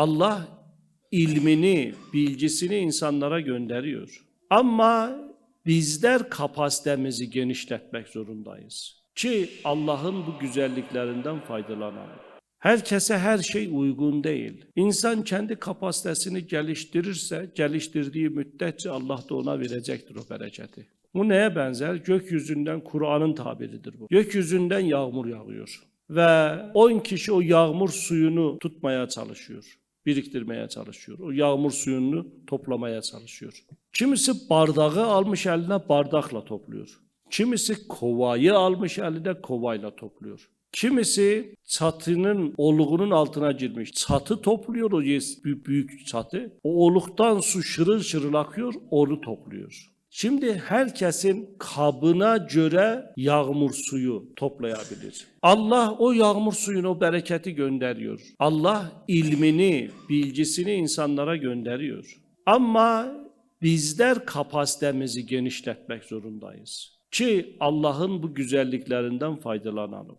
Allah ilmini, bilgisini insanlara gönderiyor. Ama bizler kapasitemizi genişletmek zorundayız. Ki Allah'ın bu güzelliklerinden faydalanalım. Herkese her şey uygun değil. İnsan kendi kapasitesini geliştirirse, geliştirdiği müddetçe Allah da ona verecektir o bereketi. Bu neye benzer? Gökyüzünden Kur'an'ın tabiridir bu. Gökyüzünden yağmur yağıyor. Ve 10 kişi o yağmur suyunu tutmaya çalışıyor. Biriktirmeye çalışıyor. O yağmur suyunu toplamaya çalışıyor. Kimisi bardağı almış eline bardakla topluyor. Kimisi kovayı almış eline kovayla topluyor. Kimisi çatının oluğunun altına girmiş. Çatı topluyor o büyük çatı. O oluktan su şırıl şırıl akıyor, onu topluyor. Şimdi herkesin kabına göre yağmur suyu toplayabilir. Allah o yağmur suyunu, o bereketi gönderiyor. Allah ilmini, bilgisini insanlara gönderiyor. Ama bizler kapasitemizi genişletmek zorundayız. Ki Allah'ın bu güzelliklerinden faydalanalım.